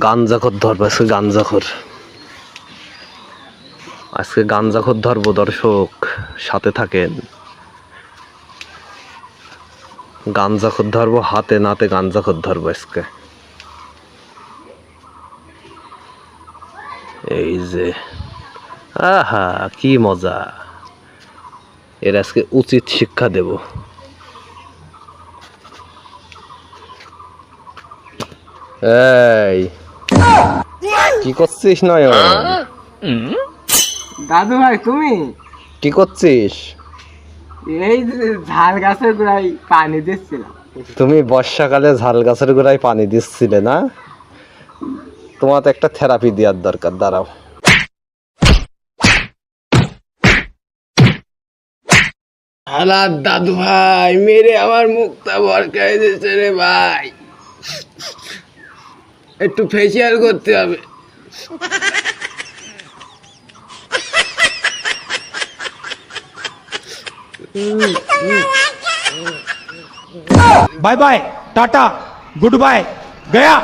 গাঞ্জাখর ধরবো, আজকে গাঞ্জাখর। আজকে গাঞ্জাখর ধরবো, দর্শক, সাথে থাকেন। গাঞ্জাখর ধরবো, হাতে নাতে গাঞ্জাখর ধরবো আজকে। এই যে, আহা, কি মজা। এর আজকে উচিত শিক্ষা দেব। এই। কি করছিস নয়ন? দাদু ভাই তুমি? কি করছিস? এই যে ঝাল গাছের গোড়ায় পানি দিচ্ছিলাম। তুমি বর্ষাকালে ঝাল গাছের গোড়ায় পানি দিচ্ছিলে না? তোমার তো একটা থেরাপি দেওয়ার দরকার দাঁড়াও। হালার দাদু ভাই মেরে আমার মুখটা বরকাই দিচ্ছে রে ভাই। একটু ফেসিয়াল করতে হবে bye bye tata goodbye गया